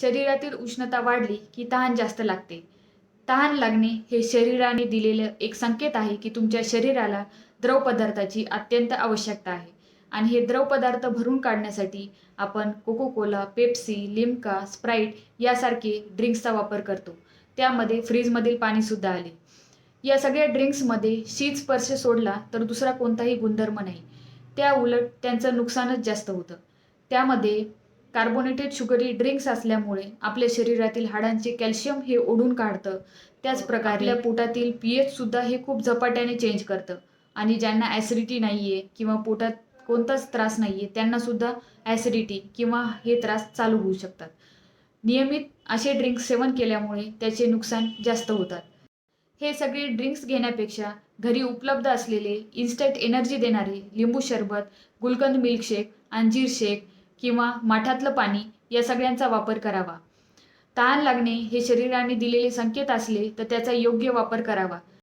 शरीरातील उष्णता वाढली की तहान जास्त लागते. तहान लागणे हे शरीराने दिलेलं एक संकेत आहे की तुमच्या शरीराला द्रव पदार्थाची अत्यंत आवश्यकता आहे. आणि हे द्रव पदार्थ भरून काढण्यासाठी आपण Coca Cola Pepsi Limca Sprite यासारखे ड्रिंक्सचा वापर करतो. त्यामध्ये फ्रीजमधील पाणीसुद्धा आले. या सगळ्या ड्रिंक्समध्ये शीत स्पर्श सोडला तर दुसरा कोणताही गुणधर्म नाही. त्या उलट त्यांचं नुकसानच जास्त होतं. त्यामध्ये कार्बोनेटेड शुगरी ड्रिंक्स असल्यामुळे आपल्या शरीरातील हाडांचे कॅल्शियम हे ओढून काढतं. त्याचप्रकारे आपल्या पोटातील पी एचसुद्धा हे खूप झपाट्याने चेंज करतं. आणि ज्यांना ॲसिडिटी नाही आहे किंवा पोटात कोणताच त्रास नाही आहे त्यांनासुद्धा ॲसिडिटी किंवा हे त्रास चालू होऊ शकतात. नियमित असे ड्रिंक्स सेवन केल्यामुळे त्याचे नुकसान जास्त होतात. हे सगळे ड्रिंक्स घेण्यापेक्षा घरी उपलब्ध असलेले इन्स्टंट एनर्जी देणारे लिंबू सरबत गुलकंद मिल्कशेक अंजीर शेक किंवा माठातलं पाणी या सगळ्यांचा वापर करावा. तहान लागणे हे शरीराने दिलेले संकेत असले तर त्याचा योग्य वापर करावा.